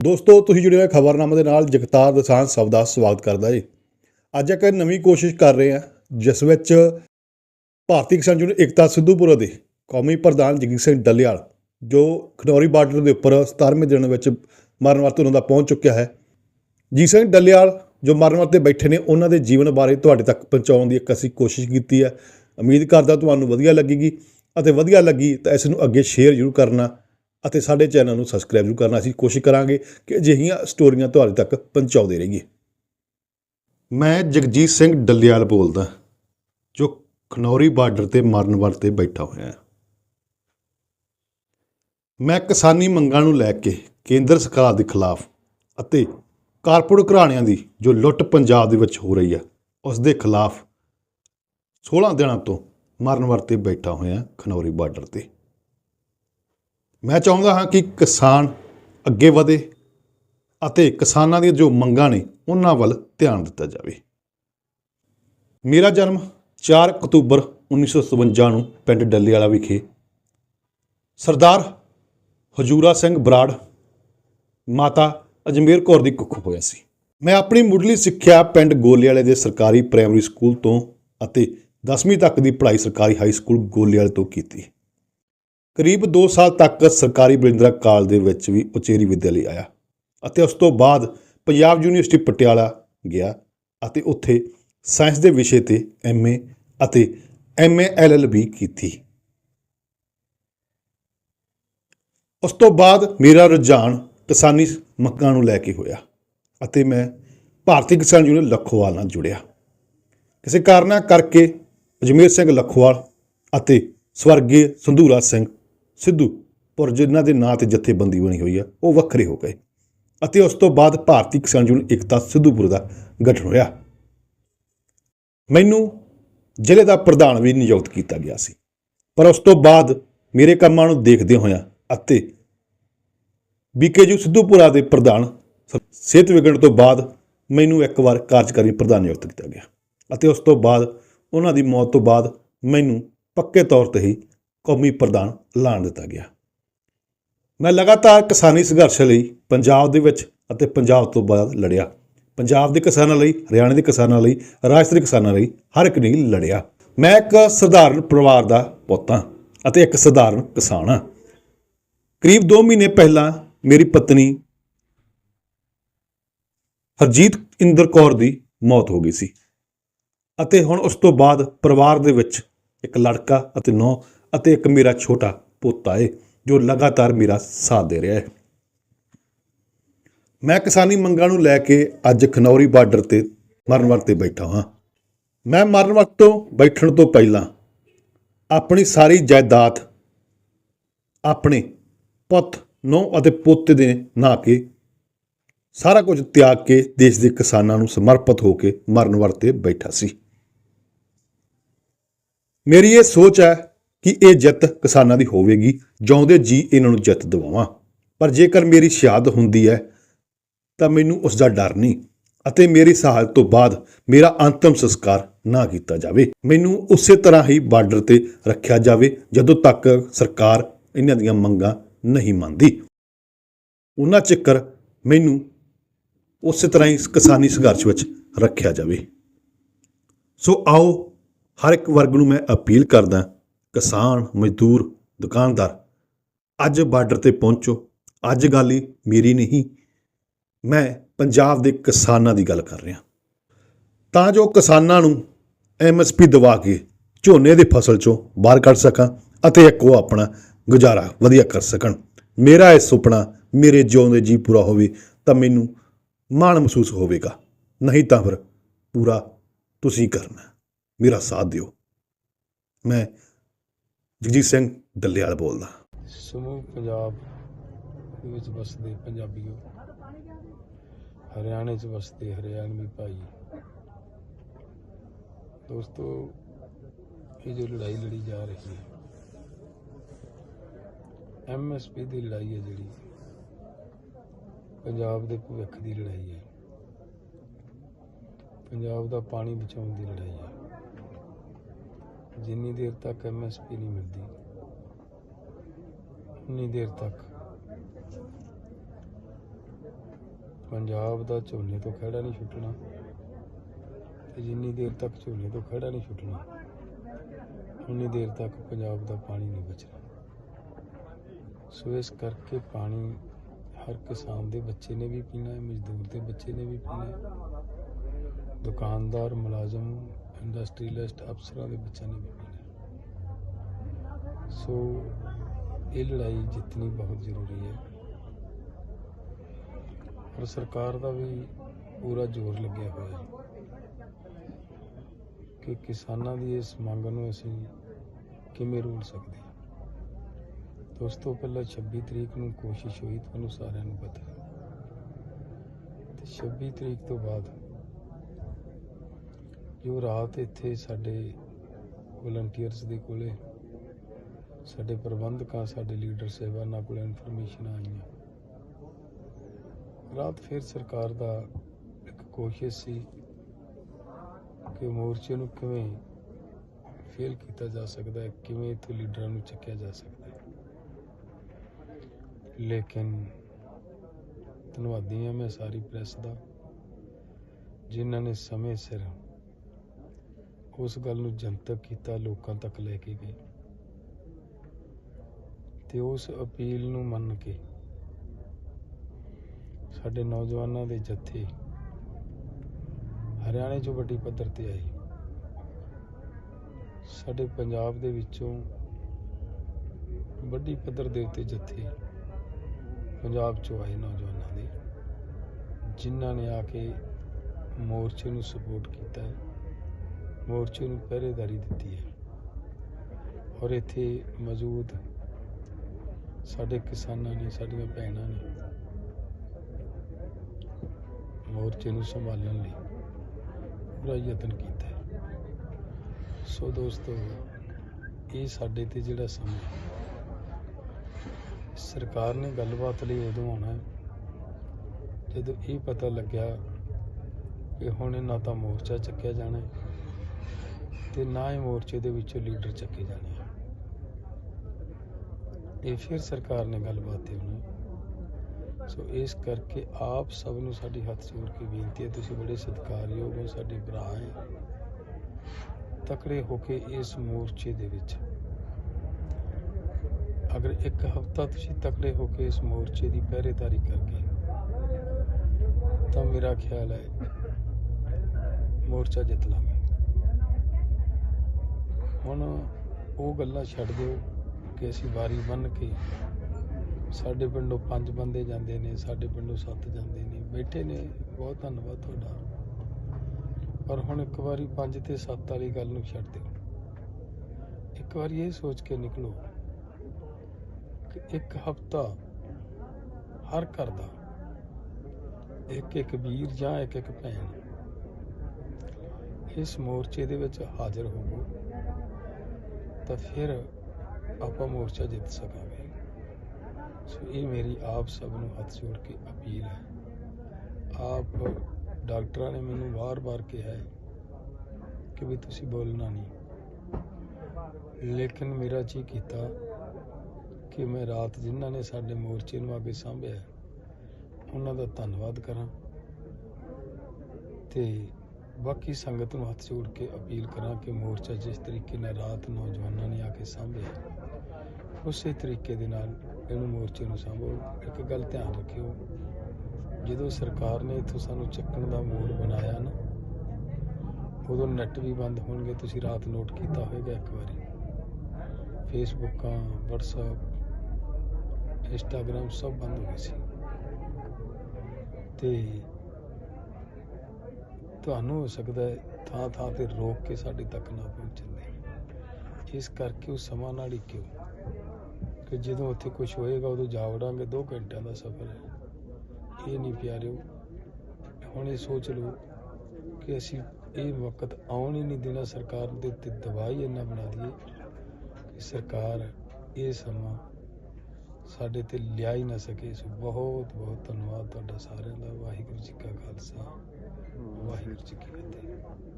ਦੋਸਤੋ, ਤੁਸੀਂ ਜੁੜੇ ਹੋਏ ਖਬਰਨਾਮੇ ਦੇ ਨਾਲ ਜਗਤਾਰ ਦਸਾਂਝ ਸਭ ਦਾ ਸਵਾਗਤ ਕਰਦਾ ਜੀ। ਅੱਜ ਇੱਕ ਨਵੀਂ ਕੋਸ਼ਿਸ਼ ਕਰ ਰਹੇ ਹਾਂ, ਜਿਸ ਵਿੱਚ ਭਾਰਤੀ ਕਿਸਾਨ ਯੂਨੀਅਨ ਏਕਤਾ ਸਿੱਧੂਪੁਰਾ ਦੇ ਕੌਮੀ ਪ੍ਰਧਾਨ ਜਗਜੀਤ ਸਿੰਘ ਡੱਲੇਵਾਲ, ਜੋ ਖਨੌਰੀ ਬਾਰਡਰ ਦੇ ਉੱਪਰ 17ਵੇਂ ਦਿਨ ਵਿੱਚ ਮਰਨ ਵਰਤ ਉਹਨਾਂ ਦਾ ਪਹੁੰਚ ਚੁੱਕਿਆ ਹੈ। ਜੀ ਸਿੰਘ ਡੱਲੇਵਾਲ, ਜੋ ਮਰਨ ਵਰਤ ਤੇ ਬੈਠੇ ਨੇ, ਉਹਨਾਂ ਦੇ ਜੀਵਨ ਬਾਰੇ ਤੁਹਾਡੇ ਤੱਕ ਪਹੁੰਚਾਉਣ ਦੀ ਇੱਕ ਅਸੀਂ ਕੋਸ਼ਿਸ਼ ਕੀਤੀ ਹੈ। ਉਮੀਦ ਕਰਦਾ ਤੁਹਾਨੂੰ ਵਧੀਆ ਲੱਗੇਗੀ, ਅਤੇ ਵਧੀਆ ਲੱਗੀ ਤਾਂ ਇਸ ਨੂੰ ਅੱਗੇ ਸ਼ੇਅਰ ਜ਼ਰੂਰ ਕਰਨਾ। ਅਤੇ ਸਾਡੇ ਚੈਨਲ ਨੂੰ ਸਬਸਕ੍ਰਾਈਬ ਜ਼ਰੂਰ ਕਰਨਾ, ਅਸੀਂ ਕੋਸ਼ਿਸ਼ ਕਰਾਂਗੇ ਕਿ ਅਜਿਹੀਆਂ ਸਟੋਰੀਆਂ ਤੁਹਾਡੇ ਤੱਕ ਪਹੁੰਚਾਉਂਦੇ ਰਹੀਏ। ਮੈਂ ਜਗਜੀਤ ਸਿੰਘ ਡੱਲਿਆਲ ਬੋਲਦਾ, ਜੋ ਖਨੌਰੀ ਬਾਰਡਰ ਤੇ ਮਰਨ ਵਰਤੇ ਬੈਠਾ ਹੋਇਆ ਹਾਂ। ਮੈਂ ਕਿਸਾਨੀ ਮੰਗਾਂ ਨੂੰ ਲੈ ਕੇ ਕੇਂਦਰ ਸਰਕਾਰ ਦੇ ਖਿਲਾਫ ਅਤੇ ਕਾਰਪੋਰੇਟ ਘਰਾਣਿਆਂ ਦੀ ਜੋ ਲੁੱਟ ਪੰਜਾਬ ਦੇ ਵਿੱਚ ਹੋ ਰਹੀ ਹੈ ਉਸ ਦੇ ਖਿਲਾਫ 16 ਦਿਨਾਂ ਤੋਂ ਮਰਨ ਵਰਤੇ ਬੈਠਾ ਹੋਇਆ ਖਨੌਰੀ ਬਾਰਡਰ ਤੇ। ਮੈਂ ਚਾਹੁੰਦਾ ਹਾਂ ਕਿ ਕਿਸਾਨ ਅੱਗੇ ਵਧੇ ਅਤੇ ਕਿਸਾਨਾਂ ਦੀਆਂ ਜੋ ਮੰਗਾਂ ਨੇ ਉਹਨਾਂ ਵੱਲ ਧਿਆਨ ਦਿੱਤਾ ਜਾਵੇ। ਮੇਰਾ ਜਨਮ 4 ਅਕਤੂਬਰ 1957 ਨੂੰ ਪਿੰਡ ਡੱਲੇਵਾਲਾ ਵਿਖੇ। ਸਰਦਾਰ ਹਜੂਰਾ ਸਿੰਘ ਬਰਾੜ, ਮਾਤਾ ਅਜਮੇਰ ਕੌਰ ਦੀ ਕੁੱਖ ਹੋਇਆ ਸੀ। ਮੈਂ ਆਪਣੀ ਮੁੱਢਲੀ ਸਿੱਖਿਆ ਪਿੰਡ ਗੋਲੇਵਾਲੇ ਦੇ ਸਰਕਾਰੀ ਪ੍ਰਾਇਮਰੀ ਸਕੂਲ ਤੋਂ ਅਤੇ 10ਵੀਂ ਤੱਕ ਦੀ ਪੜ੍ਹਾਈ ਸਰਕਾਰੀ ਹਾਈ ਸਕੂਲ ਗੋਲੇਵਾਲੇ ਤੋਂ ਕੀਤੀ। ਕਰੀਬ 2 ਸਾਲ ਤੱਕ ਸਰਕਾਰੀ ਬਰਿੰਦਰਾ ਕਾਲ ਦੇ ਵਿੱਚ ਵੀ ਉਚੇਰੀ ਵਿੱਦਿਆ ਲਈ ਆਇਆ ਅਤੇ ਉਸ ਤੋਂ ਬਾਅਦ ਪੰਜਾਬ ਯੂਨੀਵਰਸਿਟੀ ਪਟਿਆਲਾ ਗਿਆ ਅਤੇ ਉੱਥੇ ਸਾਇੰਸ ਦੇ ਵਿਸ਼ੇ ਤੇ ਐਮਏ ਅਤੇ ਐਮਏ ਐਲਐਲਬੀ ਕੀਤੀ। ਉਸ ਤੋਂ ਬਾਅਦ ਮੇਰਾ ਰੁਝਾਨ ਕਿਸਾਨੀ ਮੱਕਾਂ ਨੂੰ ਲੈ ਕੇ ਹੋਇਆ ਅਤੇ ਮੈਂ ਭਾਰਤੀ ਕਿਸਾਨ ਯੂਨੀਅਨ ਲਖੋਵਾਲ ਨਾਲ ਜੁੜਿਆ। ਕਿਸੇ ਕਾਰਨਾਂ ਕਰਕੇ ਅਜਮੇਰ ਸਿੰਘ ਲਖੋਵਾਲ ਅਤੇ ਸਵਰਗੀ ਸੰਧੂਰਾ ਸਿੰਘ ਸਿੱਧੂ, ਪਰ ਜਿਨ੍ਹਾਂ ਦੇ ਨਾਂ ਤੇ ਜਥੇਬੰਦੀ ਬਣੀ ਹੋਈ ਆ, ਉਹ ਵੱਖਰੇ ਹੋ ਗਏ। ਅਤੇ ਉਸ ਤੋਂ ਬਾਅਦ ਭਾਰਤੀ ਕਿਸਾਨ ਯੂਨੀਅਨ ਏਕਤਾ ਸਿੱਧੂਪੁਰ ਦਾ ਗਠਨ ਹੋਇਆ। ਮੈਨੂੰ ਜ਼ਿਲ੍ਹੇ ਦਾ ਪ੍ਰਧਾਨ ਵੀ ਨਿਯੁਕਤ ਕੀਤਾ ਗਿਆ ਸੀ। ਪਰ ਉਸ ਤੋਂ ਬਾਅਦ ਮੇਰੇ ਕੰਮਾਂ ਨੂੰ ਦੇਖਦੇ ਹੋਇਆਂ ਅਤੇ ਬੀਕੇਯੂ ਸਿੱਧੂਪੁਰਾ ਦੇ ਪ੍ਰਧਾਨ ਸਿਹਤ ਵਿਗੜਨ ਤੋਂ ਬਾਅਦ ਮੈਨੂੰ ਇੱਕ ਵਾਰ ਕਾਰਜਕਾਰੀ ਪ੍ਰਧਾਨ ਨਿਯੁਕਤ ਕੀਤਾ ਗਿਆ। ਅਤੇ ਉਸ ਤੋਂ ਬਾਅਦ ਉਹਨਾਂ ਦੀ ਮੌਤ ਤੋਂ ਬਾਅਦ ਮੈਨੂੰ ਪੱਕੇ ਤੌਰ ਤੇ ਹੀ ਕੌਮੀ ਪ੍ਰਧਾਨ ਐਲਾਨ ਦਿੱਤਾ ਗਿਆ। ਮੈਂ ਲਗਾਤਾਰ ਕਿਸਾਨੀ ਸੰਘਰਸ਼ ਲਈ ਪੰਜਾਬ ਦੇ ਵਿੱਚ ਅਤੇ ਪੰਜਾਬ ਤੋਂ ਬਾਅਦ ਲੜਿਆ। ਪੰਜਾਬ ਦੇ ਕਿਸਾਨਾਂ ਲਈ, ਹਰਿਆਣਾ ਦੇ ਕਿਸਾਨਾਂ ਲਈ ਰਾਜਸਥਾਨ ਦੇ ਕਿਸਾਨਾਂ ਲਈ ਹਰ ਇੱਕ ਲਈ ਲੜਿਆ। ਮੈਂ ਇੱਕ ਸਧਾਰਨ ਪਰਿਵਾਰ ਦਾ ਪੁੱਤ ਹਾਂ ਅਤੇ ਇੱਕ ਸਧਾਰਨ ਕਿਸਾਨ ਹਾਂ। ਕਰੀਬ 2 ਮਹੀਨੇ ਪਹਿਲਾਂ ਮੇਰੀ ਪਤਨੀ ਹਰਜੀਤ ਇੰਦਰ ਕੌਰ ਦੀ ਮੌਤ ਹੋ ਗਈ ਸੀ। ਅਤੇ ਹੁਣ ਉਸ ਤੋਂ ਬਾਅਦ ਪਰਿਵਾਰ ਦੇ ਵਿੱਚ ਇੱਕ ਲੜਕਾ ਅਤੇ ਨੌ ਅਤੇ ਇੱਕ ਮੇਰਾ ਛੋਟਾ ਪੋਤਾ ਹੈ ਜੋ ਲਗਾਤਾਰ ਮੇਰਾ ਸਾਥ ਦੇ ਰਿਹਾ ਹੈ। ਮੈਂ ਕਿਸਾਨੀ ਮੰਗਾਂ ਨੂੰ ਲੈ ਕੇ ਅੱਜ ਖਨੌਰੀ ਬਾਰਡਰ ਤੇ ਮਰਨ ਵਰਤ ਤੇ ਬੈਠਾ ਹਾਂ। ਮੈਂ ਮਰਨ ਵਰਤ ਤੋਂ ਬੈਠਣ ਤੋਂ ਪਹਿਲਾਂ ਆਪਣੀ ਸਾਰੀ ਜਾਇਦਾਦ ਆਪਣੇ ਪੁੱਤ, ਨੂੰ ਅਤੇ ਪੋਤੇ ਦੇ ਨਾਂ ਕੇ ਸਾਰਾ ਕੁਝ ਤਿਆਗ ਕੇ ਦੇਸ਼ ਦੇ ਕਿਸਾਨਾਂ ਨੂੰ ਸਮਰਪਿਤ ਹੋ ਕੇ ਮਰਨ ਵਰਤੇ ਬੈਠਾ ਸੀ। ਮੇਰੀ ਇਹ ਸੋਚ ਹੈ ਕਿ ਇਹ ਜਿੱਤ ਕਿਸਾਨਾਂ ਦੀ ਹੋਵੇਗੀ, ਜਿਉਂਦੇ ਜੀ ਇਹਨਾਂ ਨੂੰ ਜਿੱਤ ਦਿਵਾਵਾਂ। ਪਰ ਜੇਕਰ ਮੇਰੀ ਸ਼ਹਾਦਤ ਹੁੰਦੀ ਹੈ, ਤਾਂ ਮੈਨੂੰ ਉਸ ਦਾ ਡਰ ਨਹੀਂ ਅਤੇ ਮੇਰੀ ਸ਼ਹਾਦਤ ਤੋਂ ਬਾਅਦ ਮੇਰਾ ਅੰਤਮ ਸੰਸਕਾਰ ਨਾ ਕੀਤਾ ਜਾਵੇ। ਮੈਨੂੰ ਉਸੇ ਤਰ੍ਹਾਂ ਹੀ ਬਾਰਡਰ ਤੇ ਰੱਖਿਆ ਜਾਵੇ, ਜਦੋਂ ਤੱਕ ਸਰਕਾਰ ਇਹਨਾਂ ਦੀਆਂ ਮੰਗਾਂ ਨਹੀਂ ਮੰਨਦੀ। ਉਹਨਾਂ ਚੱਕਰ ਮੈਨੂੰ ਉਸੇ ਤਰ੍ਹਾਂ ਹੀ ਕਿਸਾਨੀ ਸੰਘਰਸ਼ ਵਿੱਚ ਰੱਖਿਆ ਜਾਵੇ। ਸੋ ਆਓ, ਹਰ ਇੱਕ ਵਰਗ ਨੂੰ ਮੈਂ ਅਪੀਲ ਕਰਦਾ ਕਿਸਾਨ, ਮਜ਼ਦੂਰ, ਦੁਕਾਨਦਾਰ। ਅੱਜ ਬਾਰਡਰ ਤੇ ਪਹੁੰਚੋ। ਅੱਜ ਗੱਲ ਹੀ ਮੇਰੀ ਨਹੀਂ, ਮੈਂ ਪੰਜਾਬ ਦੇ ਕਿਸਾਨਾਂ ਦੀ ਗੱਲ ਕਰ ਰਿਹਾ। ਤਾਂ ਜੋ ਕਿਸਾਨਾਂ ਨੂੰ ਐਮਐਸਪੀ ਦਵਾ ਕੇ ਝੋਨੇ ਦੀ ਫਸਲ ਚੋਂ ਬਾਹਰ ਕੱਢ ਸਕਾਂ ਅਤੇ ਇੱਕ ਉਹ ਆਪਣਾ ਗੁਜ਼ਾਰਾ ਵਧੀਆ ਕਰ ਸਕਣ। ਮੇਰਾ ਇਹ ਸੁਪਨਾ ਮੇਰੇ ਜਿਉਂਦੇ ਜੀ ਪੂਰਾ ਹੋਵੇ ਤਾਂ ਮੈਨੂੰ ਮਾਣ ਮਹਿਸੂਸ ਹੋਵੇਗਾ। ਨਹੀਂ ਤਾਂ ਫਿਰ ਪੂਰਾ ਤੁਸੀਂ ਕਰਨਾ। ਮੇਰਾ ਸਾਥ ਦਿਓ। ਮੈਂ ਜਗਜੀਤ ਸਿੰਘ ਡੱਲੇਵਾਲ ਬੋਲਦਾ। ਸਮੂਹ ਪੰਜਾਬ ਦੇ ਵਿੱਚ ਵਸਦੇ ਪੰਜਾਬੀਓ। ਹਰਿਆਣੇ 'ਚ ਵਸਦੇ ਹਰਿਆਣਵੀ ਭਾਈ। ਦੋਸਤੋ, ਇਹ ਜੋ ਲੜਾਈ ਲੜੀ ਜਾ ਰਹੀ ਹੈ ਐਮਐਸਪੀ ਦੀ ਲੜਾਈ ਹੈ ਜਿਹੜੀ, ਪੰਜਾਬ ਦੇ ਭਵਿੱਖ ਦੀ ਲੜਾਈ ਹੈ। ਪੰਜਾਬ ਦਾ ਪਾਣੀ ਬਚਾਉਣ ਦੀ ਲੜਾਈ ਹੈ। ਜਿੰਨੀ ਦੇਰ ਤੱਕ ਐਮਐਸਪੀ ਨਹੀਂ ਮਿਲਦੀ, ਉਨੀ ਦੇਰ ਤੱਕ। ਪੰਜਾਬ ਦਾ ਝੋਨੇ ਤੋਂ ਖੜਾ ਨਹੀਂ ਛੁੱਟਣਾ ਤੇ ਜਿੰਨੀ ਦੇਰ ਤੱਕ ਝੋਨੇ ਤੋਂ ਖੜਾ ਨਹੀਂ ਛੁੱਟਣਾ, ਉਨੀ ਦੇਰ ਤੱਕ ਪੰਜਾਬ ਦਾ ਪਾਣੀ ਨਹੀਂ ਬਚਣਾ। ਸੋ ਇਸ ਕਰਕੇ ਪਾਣੀ ਹਰ ਕਿਸਾਨ ਦੇ ਬੱਚੇ ਨੇ ਵੀ ਪੀਣਾ ਹੈ, ਮਜ਼ਦੂਰ ਦੇ ਬੱਚੇ ਨੇ ਵੀ ਪੀਣਾ ਹੈ। ਦੁਕਾਨਦਾਰ ਮੁਲਾਜ਼ਮ ਇੰਡਸਟਰੀਲਿਸਟ ਅਫਸਰਾਂ ਦੇ ਬੱਚਿਆਂ ਨੇ ਵੀ ਪੀਣਾ ਸੋ ਇਹ ਲੜਾਈ ਜਿੱਤਣੀ ਬਹੁਤ ਜ਼ਰੂਰੀ ਹੈ। ਪਰ ਸਰਕਾਰ ਦਾ ਵੀ ਪੂਰਾ ਜ਼ੋਰ ਲੱਗਿਆ ਹੋਇਆ ਹੈ ਕਿ ਕਿਸਾਨਾਂ ਦੀ ਇਸ ਮੰਗ ਨੂੰ ਅਸੀਂ ਕਿਵੇਂ ਰੋਲ ਸਕਦੇ ਹਾਂ। ਤੇ ਉਸ ਤੋਂ ਪਹਿਲਾਂ 26 ਤਰੀਕ ਨੂੰ ਕੋਸ਼ਿਸ਼ ਹੋਈ, ਤੁਹਾਨੂੰ ਸਾਰਿਆਂ ਨੂੰ ਪਤਾ ਹੈ। ਤੇ 26 ਤਰੀਕ ਤੋਂ ਬਾਅਦ ਜੋ ਰਾਤ ਇੱਥੇ ਸਾਡੇ ਵਲੰਟੀਅਰਸ ਦੇ ਕੋਲੇ ਸਾਡੇ ਪ੍ਰਬੰਧਕਾਂ, ਸਾਡੇ ਲੀਡਰ ਸਾਹਿਬਾਨਾਂ ਕੋਲ ਇਨਫੋਰਮੇਸ਼ਨ ਆਈਆਂ। ਰਾਤ ਫਿਰ ਸਰਕਾਰ ਦਾ ਇੱਕ ਕੋਸ਼ਿਸ਼ ਸੀ ਕਿ ਮੋਰਚੇ ਨੂੰ ਕਿਵੇਂ ਫੇਲ ਕੀਤਾ ਜਾ ਸਕਦਾ ਹੈ, ਕਿਵੇਂ ਇੱਥੋਂ ਲੀਡਰਾਂ ਨੂੰ ਚੱਕਿਆ ਜਾ ਸਕਦਾ ਹੈ। ਲੇਕਿਨ ਧੰਨਵਾਦੀ ਹਾਂ ਮੈਂ ਸਾਰੀ ਪ੍ਰੈਸ ਦਾ, ਜਿਨ੍ਹਾਂ ਨੇ ਸਮੇਂ ਸਿਰ ਉਸ ਗੱਲ ਨੂੰ ਜਨਤਕ ਕੀਤਾ, ਲੋਕਾਂ ਤੱਕ ਲੈ ਕੇ ਗਏ। ਤੇ ਉਸ ਅਪੀਲ ਨੂੰ ਮੰਨ ਕੇ ਸਾਡੇ ਨੌਜਵਾਨਾਂ ਦੇ ਜੱਥੇ ਹਰਿਆਣੇ 'ਚੋਂ ਵੱਡੀ ਪੱਧਰ ਤੇ ਆਏ। ਸਾਡੇ ਪੰਜਾਬ ਦੇ ਵਿੱਚੋਂ ਵੱਡੀ ਪੱਧਰ ਦੇ ਉੱਤੇ ਜੱਥੇ ਪੰਜਾਬ 'ਚੋਂ ਆਏ ਨੌਜਵਾਨਾਂ ਦੇ, ਜਿਨ੍ਹਾਂ ਨੇ ਆ ਕੇ ਮੋਰਚੇ ਨੂੰ ਸਪੋਰਟ ਕੀਤਾ ਹੈ। ਮੋਰਚੇ ਨੂੰ ਪਹਿਰੇਦਾਰੀ ਦਿੱਤੀ ਹੈ। ਔਰ ਇੱਥੇ ਮੌਜੂਦ ਸਾਡੇ ਕਿਸਾਨਾਂ ਨੇ, ਸਾਡੀਆਂ ਭੈਣਾਂ ਨੇ ਮੋਰਚੇ ਨੂੰ ਸੰਭਾਲਣ ਲਈ ਪੂਰਾ ਯਤਨ ਕੀਤਾ ਸੋ ਦੋਸਤੋ, ਇਹ ਸਾਡੇ ਤੇ ਜਿਹੜਾ ਸਮਾਂ ਸਰਕਾਰ ਨੇ ਗੱਲਬਾਤ ਲਈ ਉਦੋਂ ਆਉਣਾ ਜਦੋਂ ਇਹ ਪਤਾ ਲੱਗਿਆ ਕਿ ਹੁਣ ਨਾ ਤਾਂ ਮੋਰਚਾ ਚੱਕਿਆ ਜਾਣਾ ਤੇ ਨਾ ਹੀ ਮੋਰਚੇ ਦੇ ਵਿੱਚੋਂ ਲੀਡਰ ਚੱਕੇ ਜਾਣੇ ਆ। ਇਹ ਫਿਰ ਸਰਕਾਰ ਨੇ ਗੱਲਬਾਤ ਤੇ ਹੋਣੀ ਸੋ ਇਸ ਕਰਕੇ ਆਪ ਸਭ ਨੂੰ ਸਾਡੀ ਹੱਥ ਜੋੜ ਕੇ ਬੇਨਤੀ ਹੈ, ਤੁਸੀਂ ਬੜੇ ਸਤਿਕਾਰਯੋਗ ਹੋ, ਸਾਡੇ ਭਰਾ ਹੈ। ਤਕੜੇ ਹੋ ਕੇ ਇਸ ਮੋਰਚੇ ਦੇ ਵਿੱਚ। ਅਗਰ ਇੱਕ ਹਫਤਾ ਤੁਸੀਂ ਤਕੜੇ ਹੋ ਕੇ ਇਸ ਮੋਰਚੇ ਦੀ ਪਹਿਰੇਦਾਰੀ ਕਰਕੇ, ਤਾਂ ਮੇਰਾ ਖਿਆਲ ਹੈ ਮੋਰਚਾ ਜਿੱਤ ਲਾਂਗੇ। ਹੁਣ ਉਹ ਗੱਲਾਂ ਛੱਡ ਦਿਓ ਕਿ ਅਸੀਂ ਵਾਰੀ ਬੰਨ ਕੇ ਸਾਡੇ ਪਿੰਡੋਂ ਪੰਜ ਬੰਦੇ ਜਾਂਦੇ ਨੇ, ਸਾਡੇ ਪਿੰਡੋਂ ਸੱਤ ਜਾਂਦੇ ਨੇ। ਬੈਠੇ ਨੇ, ਬਹੁਤ ਧੰਨਵਾਦ ਤੁਹਾਡਾ। ਪਰ ਹੁਣ ਇੱਕ ਵਾਰੀ ਪੰਜ ਤੇ ਸੱਤ ਵਾਲੀ ਗੱਲ ਨੂੰ ਛੱਡ ਦਿਓ। ਇੱਕ ਵਾਰੀ ਇਹ ਸੋਚ ਕੇ ਨਿਕਲੋ ਕਿ ਇੱਕ ਹਫਤਾ ਹਰ ਘਰ ਦਾ ਇੱਕ ਇੱਕ ਵੀਰ ਜਾਂ ਇੱਕ ਇੱਕ ਭੈਣ ਇਸ ਮੋਰਚੇ ਦੇ ਵਿੱਚ ਹਾਜ਼ਰ ਹੋਵੋ। ਤਾਂ ਫਿਰ ਆਪਾਂ ਮੋਰਚਾ ਜਿੱਤ ਸਕਾਂਗੇ। ਸੋ ਇਹ ਮੇਰੀ ਆਪ ਸਭ ਨੂੰ ਹੱਥ ਜੋੜ ਕੇ ਅਪੀਲ ਹੈ। ਆਪ ਡਾਕਟਰਾਂ ਨੇ ਮੈਨੂੰ ਵਾਰ-ਵਾਰ ਕਿਹਾ ਹੈ ਕਿ ਵੀ ਤੁਸੀਂ ਬੋਲਣਾ ਨਹੀਂ। ਲੇਕਿਨ ਮੇਰਾ ਜੀ ਕੀਤਾ ਕਿ ਮੈਂ ਰਾਤ ਜਿਨ੍ਹਾਂ ਨੇ ਸਾਡੇ ਮੋਰਚੇ ਨੂੰ ਅੱਗੇ ਸਾਂਭਿਆ, ਉਹਨਾਂ ਦਾ ਧੰਨਵਾਦ ਕਰਾਂ ਤੇ ਬਾਕੀ ਸੰਗਤ ਨੂੰ ਹੱਥ ਜੋੜ ਕੇ ਅਪੀਲ ਕਰਾਂ ਕਿ ਮੋਰਚਾ ਜਿਸ ਤਰੀਕੇ ਨਾਲ ਰਾਤ ਨੌਜਵਾਨਾਂ ਨੇ ਆ ਕੇ ਸਾਂਭਿਆ, ਉਸੇ ਤਰੀਕੇ ਦੇ ਨਾਲ ਇਹਨੂੰ ਮੋਰਚੇ ਨੂੰ ਸਾਂਭੋ। ਇੱਕ ਗੱਲ ਧਿਆਨ ਰੱਖਿਓ, ਜਦੋਂ ਸਰਕਾਰ ਨੇ ਇੱਥੋਂ ਸਾਨੂੰ ਚੱਕਣ ਦਾ ਮੂਡ ਬਣਾਇਆ ਨਾ, ਉਦੋਂ ਨੈੱਟ ਵੀ ਬੰਦ ਹੋਣਗੇ, ਤੁਸੀਂ ਰਾਤ ਨੋਟ ਕੀਤਾ ਹੋਵੇਗਾ ਇੱਕ ਵਾਰੀ। ਫੇਸਬੁੱਕਾਂ WhatsApp ਇੰਸਟਾਗ੍ਰam ਸਭ ਬੰਦ ਹੋ ਗਏ ਸੀ। ਤੇ ਤੁਹਾਨੂੰ ਹੋ ਸਕਦਾ ਹੈ ਥਾਂ ਥਾਂ ਤੇ ਰੋਕ ਕੇ ਸਾਡੇ ਤੱਕ ਨਾ ਪਹੁੰਚਦੇ ਇਸ ਕਰਕੇ ਉਹ ਸਮਾਂ ਨਾਲ ਹੀ ਕਿਉਂ? ਕਿ ਜਦੋਂ ਉੱਥੇ ਕੁਝ ਹੋਏਗਾ, ਉਦੋਂ ਜਾ ਵੜਾਂਗੇ। 2 ਘੰਟਿਆਂ ਦਾ ਸਫ਼ਰ ਹੈ। ਇਹ ਨਹੀਂ ਪਿਆਰਿਓ, ਹੁਣ ਇਹ ਸੋਚ ਲਓ ਕਿ ਅਸੀਂ ਇਹ ਵਕਤ ਆਉਣ ਹੀ ਨਹੀਂ ਦੇਣਾ ਸਰਕਾਰ ਦੇ ਉੱਤੇ ਦਵਾਈ ਇੰਨਾ ਬਣਾ ਦਈਏ ਕਿ ਸਰਕਾਰ ਇਹ ਸਮਾਂ ਸਾਡੇ ਤੇ ਲਿਆ ਹੀ ਨਾ ਸਕੇ। ਸੋ ਬਹੁਤ ਬਹੁਤ ਧੰਨਵਾਦ ਤੁਹਾਡਾ ਸਾਰਿਆਂ ਦਾ। ਵਾਹਿਗੁਰੂ ਜੀ ਕਾ ਖਾਲਸਾ। ਵਾਹਿਗੁਰੂ ਜੀ ਕੀ ਫਤਿਹ